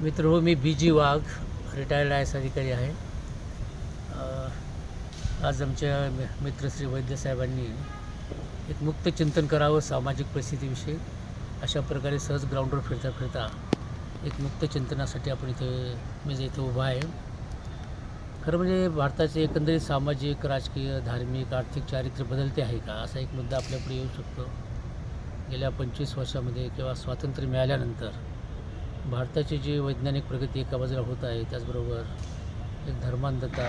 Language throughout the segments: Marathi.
मित्र हो मी B G Wagh retired I S अधिकारी आहे. आज आमच्या मि- मित्र श्री वैद्यसाहेबांनी एक मुक्त चिंतन करावं सामाजिक परिस्थितीविषयी अशा प्रकारे सहज ग्राउंडवर फिरता फिरता एक मुक्त चिंतनासाठी आपण इथे मी जे इथे उभा आहे. खरं म्हणजे भारताचे एकंदरीत सामाजिक राजकीय धार्मिक आर्थिक चारित्र्य बदलते आहे का? असा एक मुद्दा आपल्यापुढे येऊ शकतो. गेल्या पंचवीस वर्षामध्ये किंवा स्वातंत्र्य मिळाल्यानंतर भारताची जी वैज्ञानिक प्रगती एका बाजूला होत आहे त्याचबरोबर एक धर्मांधता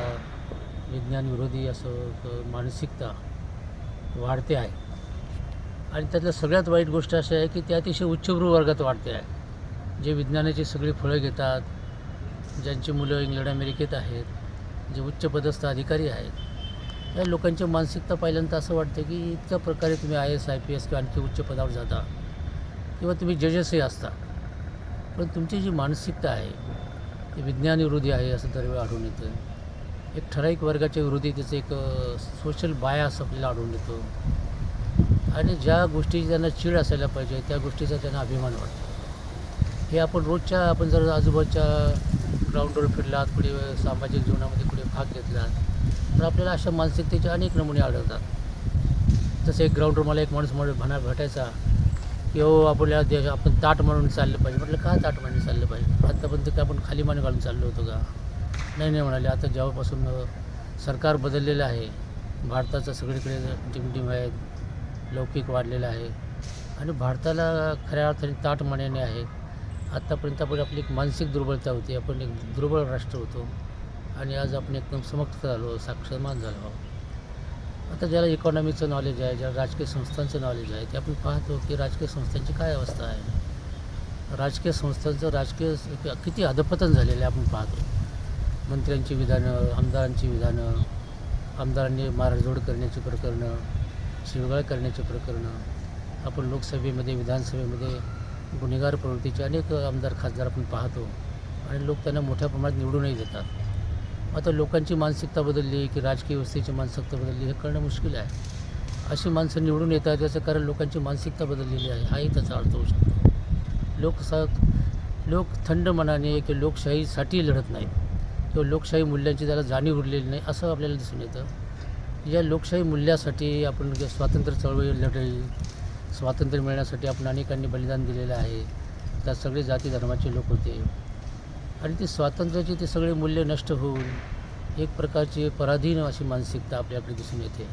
विज्ञानविरोधी असं मानसिकता वाढते आहे. आणि त्यातल्या सगळ्यात वाईट गोष्ट अशी आहे की ते अतिशय उच्चभ्रू वर्गात वाढते आहे. जे विज्ञानाची सगळी फळं घेतात ज्यांची मुलं इंग्लंड अमेरिकेत आहेत जे उच्च पदस्थ अधिकारी आहेत या लोकांची मानसिकता पाहिल्यानंतर असं वाटतं की इतक्या प्रकारे तुम्ही I S I P S किंवा आणखी उच्च पदावर जाता किंवा तुम्ही जजेसही असता. पण तुमची जी मानसिकता आहे ती विज्ञानविरोधी आहे असं दरवेळी आढळून येतं. एक ठराविक वर्गाच्या विरोधी त्याचं एक सोशल बायास आपल्याला आढळून येतो. आणि ज्या गोष्टीची त्यांना चीड असायला पाहिजे त्या गोष्टीचा त्यांना अभिमान वाटतो. हे आपण रोजच्या आपण जर आजूबाजूच्या ग्राउंडवर फिरलात कुठे सामाजिक जीवनामध्ये कुठे भाग घेतलात तर आपल्याला अशा मानसिकतेचे अनेक नमुने आढळतात. जसं एक ग्राउंडवर मला एक माणूस म्हणून म्हणा भेटायचा की हो आपल्या देश आपण ताट म्हणून चाललं पाहिजे. म्हटलं का ताट म्हणून चाललं पाहिजे? आत्तापर्यंत काय आपण खाली मान घालून चाललो होतो का? नाही नाही म्हणाले. आता जेव्हापासून सरकार बदललेलं आहे भारताचं सगळीकडे डिमडिम आहेत लौकिक वाढलेलं आहे आणि भारताला खऱ्या अर्थाने ताट मान्याने आहे. आत्तापर्यंत आपण आपली एक मानसिक दुर्बलता होती. आपण एक दुर्बळ राष्ट्र होतो. आणि आज आपण एकदम समक्त झालो साक्षरमान झालो. आहोत आता ज्याला इकॉनॉमीचं नॉलेज आहे ज्याला राजकीय संस्थांचं नॉलेज आहे ते आपण पाहतो की राजकीय संस्थांची काय अवस्था आहे. राजकीय संस्थांचं राजकीय किती अधपतन झालेलं आहे आपण पाहतो. मंत्र्यांची विधानं आमदारांची विधानं आमदारांनी मारझोड करण्याची प्रकरणं शिवगाळ करण्याची प्रकरणं. आपण लोकसभेमध्ये विधानसभेमध्ये गुन्हेगार प्रवृत्तीचे अनेक आमदार खासदार आपण पाहतो. आणि लोक त्यांना मोठ्या प्रमाणात निवडूनही देतात. आता लोकांची मानसिकता बदलली की राजकीय व्यवस्थेची मानसिकता बदलली हे कळणं मुश्किल आहे. अशी माणसं निवडून येतात याचं कारण लोकांची मानसिकता बदललेली आहे. हाही त्याचा अर्थ होऊ शकतो. लोक स लोक थंड मनाने किंवा लोकशाहीसाठी लढत नाहीत. किंवा लोकशाही मूल्यांची त्याला जाणीव उरलेली नाही असं आपल्याला दिसून येतं. या लोकशाही मूल्यासाठी आपण जे स्वातंत्र्य चळवळी लढली स्वातंत्र्य मिळण्यासाठी आपण अनेकांनी बलिदान दिलेलं आहे. त्यात सगळे जाती धर्माचे लोक होते. आणि ती स्वातंत्र्याची ते सगळे मूल्य नष्ट होऊन एक प्रकारची पराधीन अशी मानसिकता आपल्याकडे दिसून येते.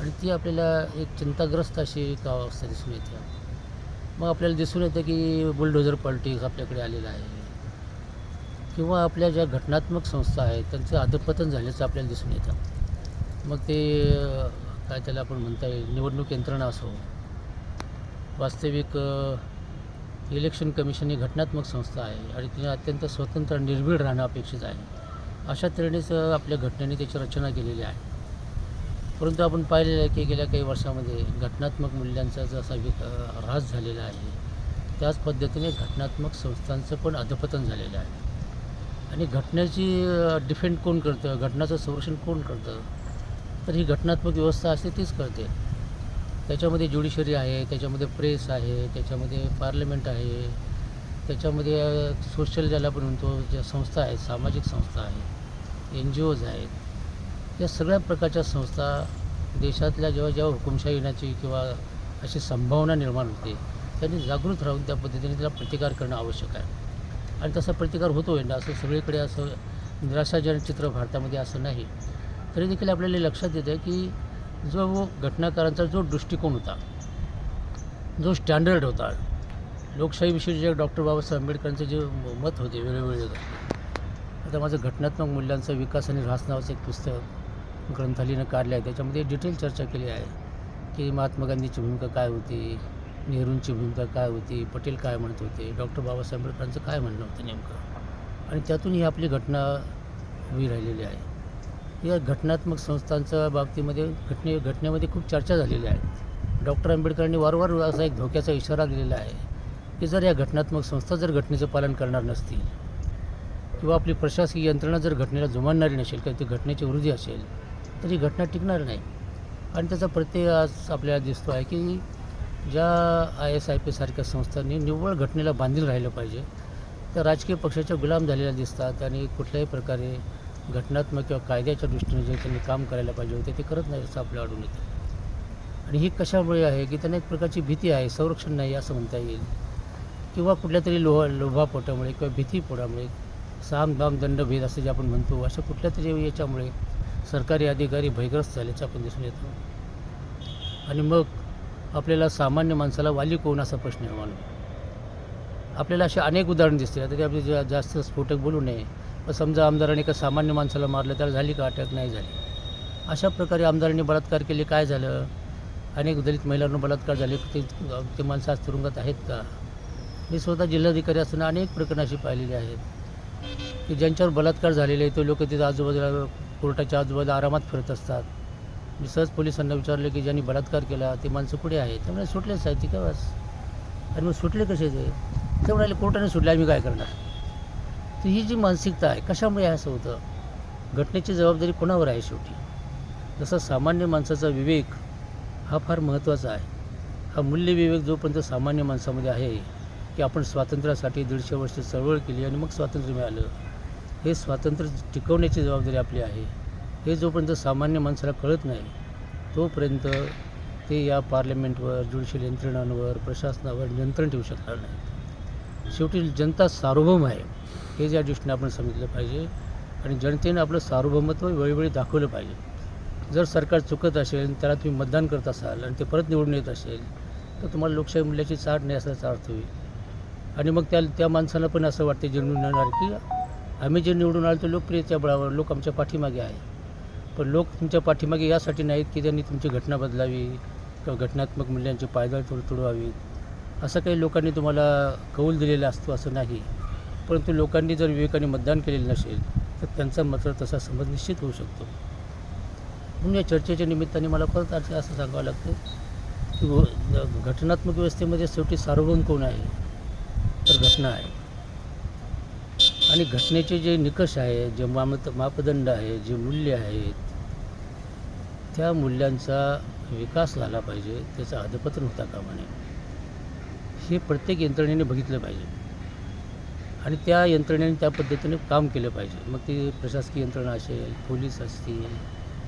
आणि ती आपल्याला एक चिंताग्रस्त अशी एक अवस्था दिसून येते. मग आपल्याला दिसून येतं की बुलडोझर पॉलिटिक्स आपल्याकडे आलेलं आहे. किंवा आपल्या ज्या घटनात्मक संस्था आहेत त्यांचं अधपतन झाल्याचं आपल्याला दिसून येतं. मग ते काय त्याला आपण म्हणता येईल निवडणूक यंत्रणा असो वास्तविक इलेक्शन कमिशन ही घटनात्मक संस्था आहे आणि तिने अत्यंत स्वतंत्र आणि निर्भीड राहणं अपेक्षित आहे. अशा तऱ्हेनेच आपल्या घटनेने त्याची रचना केलेली आहे. परंतु आपण पाहिलेलं आहे की गेल्या काही वर्षामध्ये घटनात्मक मूल्यांचा जसा विक ऱ्हास झालेला आहे त्याच पद्धतीने घटनात्मक संस्थांचं पण अधपतन झालेलं आहे. आणि घटनेची डिफेंड कोण करतं? घटनाचं संरक्षण कोण करतं? तर ही घटनात्मक व्यवस्था असते तीच करते. त्याच्यामध्ये ज्युडिशरी आहे त्याच्यामध्ये प्रेस आहे त्याच्यामध्ये पार्लमेंट आहे त्याच्यामध्ये सोशल ज्याला आपण म्हणतो ज्या संस्था आहेत सामाजिक संस्था आहेत एन जी ओज आहेत या सगळ्या प्रकारच्या संस्था देशातल्या जेव्हा जेव्हा हुकुमशाही येण्याची किंवा अशी संभावना निर्माण होते त्यांनी जागृत राहून त्या पद्धतीने त्याला प्रतिकार करणं आवश्यक आहे. आणि तसा प्रतिकार होतो आहे ना असं सगळीकडे असं निराशाजनक चित्र भारतामध्ये असं नाही. तरी देखील आपल्याला लक्षात येतं की जो घटनाकारांचा जो दृष्टिकोन होता जो स्टँडर्ड होता लोकशाहीविषयी जे डॉक्टर बाबासाहेब आंबेडकरांचे जे मत होते वेळोवेळी आता माझं घटनात्मक मूल्यांचा विकास आणि ऱ्हास नावाचं एक पुस्तक ग्रंथालयानं काढलं आहे त्याच्यामध्ये डिटेल चर्चा केली आहे की महात्मा गांधीची भूमिका काय होती नेहरूंची भूमिका काय होती पटेल काय म्हणत होते डॉक्टर बाबासाहेब आंबेडकरांचं काय म्हणणं होतं नेमकं. आणि त्यातून ही आपली घटना उभी राहिलेली आहे. या घटनात्मक संस्थांच्या बाबतीमध्ये घटने घटनेमध्ये खूप चर्चा झालेली आहे. डॉक्टर आंबेडकरांनी वारंवार असा एक धोक्याचा इशारा दिलेला आहे की जर या घटनात्मक संस्था जर घटनेचं पालन करणार नसतील किंवा आपली प्रशासकीय यंत्रणा जर घटनेला जुमानणारी नसेल किंवा ती घटनेची वृद्धी असेल तर ही घटना टिकणार नाही. आणि त्याचा प्रत्यय आज आपल्याला दिसतो आहे की ज्या आय एस आय पी सारख्या संस्थांनी निव्वळ घटनेला बांधील राहिलं पाहिजे त्या राजकीय पक्षाच्या गुलाम झालेल्या दिसतात आणि कुठल्याही प्रकारे घटनात्मक किंवा कायद्याच्या दृष्टीने जे त्यांनी काम करायला पाहिजे होते ते करत नाही असं आपल्या आढळून येतं. आणि ही कशामुळे आहे की त्यांना एक प्रकारची भीती आहे संरक्षण नाही असं म्हणता येईल. किंवा कुठल्या तरी लोह लोभापोटामुळे किंवा भीतीपोटामुळे साम दाम दंडभेद असं जे आपण म्हणतो अशा कुठल्या तरी याच्यामुळे सरकारी अधिकारी भयग्रस्त झाल्याचं आपण दिसून येतो. आणि मग आपल्याला सामान्य माणसाला वाली कोण असा प्रश्न निर्माण होतो आपल्याला असे अनेक उदाहरण दिसतील. आता ते आपले जास्त स्फोटक बोलू नये समजा आमदाराने एका सामान्य माणसाला मारलं त्याला झाली का अटॅक? नाही झाली. अशा प्रकारे आमदारांनी बलात्कार केले काय झालं? अनेक दलित महिलांना बलात्कार झाले. ते ते माणसं आज तुरुंगात आहेत का? मी स्वतः जिल्हाधिकारी असताना अनेक प्रकरणं अशी पाहिलेली आहेत. की ज्यांच्यावर बलात्कार झालेले आहे ते लोक तिथं आजूबाजूला कोर्टाच्या आजूबाजूला आरामात फिरत असतात. मी सहज पोलिसांना विचारलं की ज्यांनी बलात्कार केला ते माणसं कुठे आहे त्यामुळे सुटलेच आहेत ती का बस? आणि मग सुटले कसे ते? ते म्हणाले कोर्टाने सुटले आम्ही काय करणार? तर ही जी मानसिकता आहे कशामुळे असं होतं? घटनेची जबाबदारी कोणावर आहे शेवटी? जसा सामान्य माणसाचा विवेक हा फार महत्त्वाचा आहे. हा मूल्य विवेक जोपर्यंत सामान्य माणसामध्ये आहे की आपण स्वातंत्र्यासाठी दीडशे वर्ष चळवळ केली आणि मग स्वातंत्र्य मिळालं हे स्वातंत्र्य टिकवण्याची जबाबदारी आपली आहे. हे जोपर्यंत सामान्य माणसाला कळत नाही तोपर्यंत ते या पार्लमेंटवर ज्युडिशियल यंत्रणांवर प्रशासनावर नियंत्रण ठेवू शकणार नाहीत. शेवटी जनता सार्वभौम आहे हे ज्या दृष्टीने आपण समजलं पाहिजे. आणि जनतेनं आपलं सार्वभौमत्व वेळोवेळी दाखवलं पाहिजे. जर सरकार चुकत असेल त्याला तुम्ही मतदान करत असाल आणि ते परत निवडून येत असेल तर तुम्हाला लोकशाही मूल्याची चाट नाही असाचा अर्थ होईल. आणि मग त्या त्या माणसाला पण असं वाटते जे निवडून येणार की आम्ही जे निवडून आलो ते लोकप्रियतेच्या बळावर लोक आमच्या पाठीमागे आहे पण लोक तुमच्या पाठीमागे यासाठी नाहीत की त्यांनी तुमची घटना बदलावी किंवा घटनात्मक मूल्यांची पायदळ तुडतुडवावी असं काही लोकांनी तुम्हाला कौल दिलेला असतो असं नाही. परंतु लोकांनी जर विवेकाने मतदान केलेलं नसेल तर त्यांचा मात्र तसा समज निश्चित होऊ शकतो. म्हणून या चर्चेच्या निमित्ताने मला परत असं असं सांगावं लागतं की व- घटनात्मक व्यवस्थेमध्ये शेवटी सार्वभौम कोण आहे? तर घटना आहे. आणि घटनेचे जे निकष आहे जे मामत मापदंड आहे जे मूल्य आहेत त्या मूल्यांचा विकास झाला पाहिजे त्याचं अधपतन होता कामा नये. हे प्रत्येक यंत्रणेने बघितलं पाहिजे. आणि त्या यंत्रणेने त्या पद्धतीने काम केलं पाहिजे. मग ती प्रशासकीय यंत्रणा असेल पोलीस असतील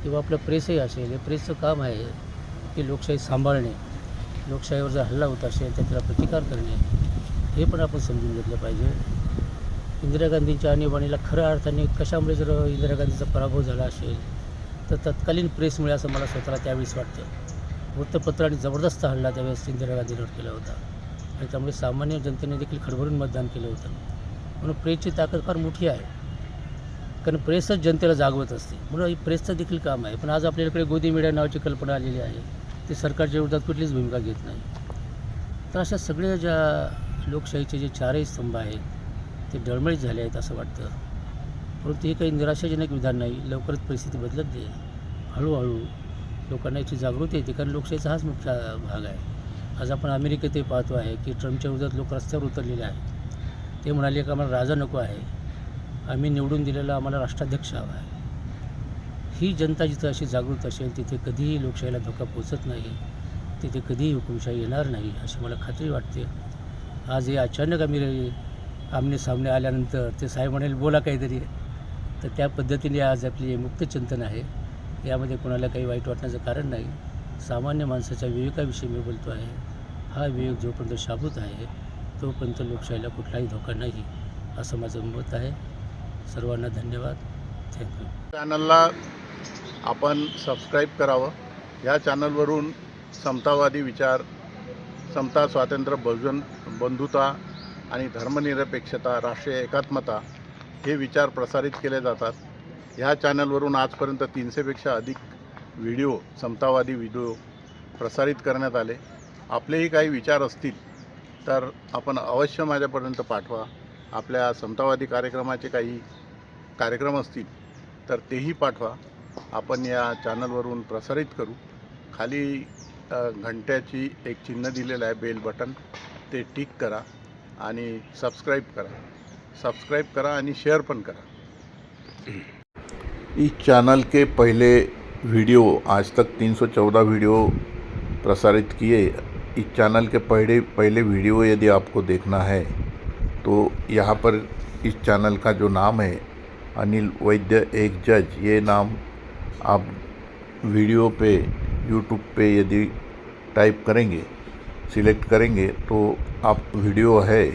किंवा आपलं प्रेसही असेल हे प्रेसचं काम आहे की लोकशाही सांभाळणे. लोकशाहीवर जर हल्ला होत असेल तर त्याला प्रतिकार करणे. हे पण आपण समजून घेतलं पाहिजे. इंदिरा गांधींच्या आणीबाणीला खऱ्या अर्थाने कशामुळे जर इंदिरा गांधीचा पराभव झाला असेल तर तत्कालीन प्रेसमुळे असं मला स्वतःला त्यावेळेस वाटतं. वृत्तपत्राने जबरदस्त हल्ला त्यावेळेस इंदिरा गांधींवर केला होता. आणि त्यामुळे सामान्य जनतेने देखील खडबडून मतदान केलं होतं. म्हणून प्रेसची ताकद फार मोठी आहे. कारण प्रेसच जनतेला जागवत असते. म्हणून ही प्रेसचं देखील काम आहे. पण आज आपल्याकडे गोदी मीडिया नावाची कल्पना आलेली आहे. ते सरकारच्या विरोधात कुठलीच भूमिका घेत नाही. तर अशा सगळ्या ज्या लोकशाहीचे जे चारही स्तंभ आहेत ते डळमळीत झाले आहेत असं वाटतं. परंतु हे काही निराशाजनक विधान नाही. लवकरच परिस्थिती बदलत जाईल. हळूहळू लोकांना याची जागृती येते. कारण लोकशाहीचा हाच मुख्य भाग आहे. आज आपण अमेरिकेतही पाहतो आहे की ट्रम्पच्या विरोधात लोक रस्त्यावर उतरलेले आहेत. ते म्हणाले की आम्हाला राजा नको आहे. आम्ही निवडून दिलेला आम्हाला राष्ट्राध्यक्ष हवा आहे. ही जनता जिथं अशी जागृत असेल तिथे कधीही लोकशाहीला धोका पोचत नाही. तिथे कधीही हुकुमशाही येणार नाही अशी मला खात्री वाटते. आज हे अचानक आम्ही आमने सामने आल्यानंतर ते साहेब म्हणेल बोला काहीतरी. तर त्या पद्धतीने आज आपली मुक्त चिंतन आहे. यामध्ये कोणाला काही वाईट वाटण्याचं कारण नाही. सामान्य माणसाच्या विवेकाविषयी मी बोलतो आहे. हा विवेक जोपर्यंत शाबूत आहे तोपर्यंत लोकशाहीला कुठलाही धोका नाही असं माझं मत आहे. सर्वांना धन्यवाद. थँक्यू चॅनलला आपण सबस्क्राईब करावं. या चॅनलवरून समतावादी विचार समता स्वातंत्र्य बहुजन बंधुता आणि धर्मनिरपेक्षता राष्ट्रीय एकात्मता हे विचार प्रसारित केले जातात. ह्या चॅनलवरून आजपर्यंत तीनशेपेक्षा अधिक व्हिडिओ समतावादी व्हिडिओ प्रसारित करण्यात आले. आपलेही काही विचार असतील तर आपण अवश्य माझ्यापर्यंत पाठवा. आपल्या समतावादी कार्यक्रमाचे काही कार्यक्रम असतील तर तेही पाठवा. आपण या चॅनलवरून प्रसारित करू. खाली घंट्याची एक चिन्ह दिलेलं आहे बेल बटन. ते टिक करा आणि सबस्क्राईब करा. सब्सक्राइब करा आणि शेअर पण करा. इस चैनल के पहले वीडियो आज तक 314 वीडियो प्रसारित किए इस चैनल के पहले पहले वीडियो यदि आपको देखना है तो यहाँ पर इस चैनल का जो नाम है, अनिल वैद्य एक जज, ये नाम आप वीडियो पे यूट्यूब पे यदि टाइप करेंगे, सिलेक्ट करेंगे तो आप वीडियो है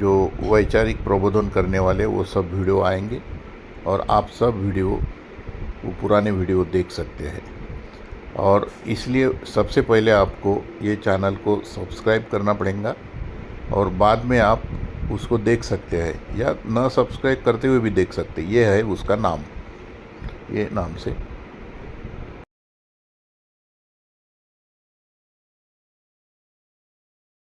जो वैचारिक प्रबोधन करने वाले, वो सब वीडियो आएँगे और आप सब वीडियो, वो पुराने वीडियो देख सकते हैं। और इसलिए सबसे पहले आपको ये चैनल को सब्सक्राइब करना पड़ेगा और बाद में आप उसको देख सकते हैं या न सब्सक्राइब करते हुए भी देख सकते ये है उसका नाम। ये नाम से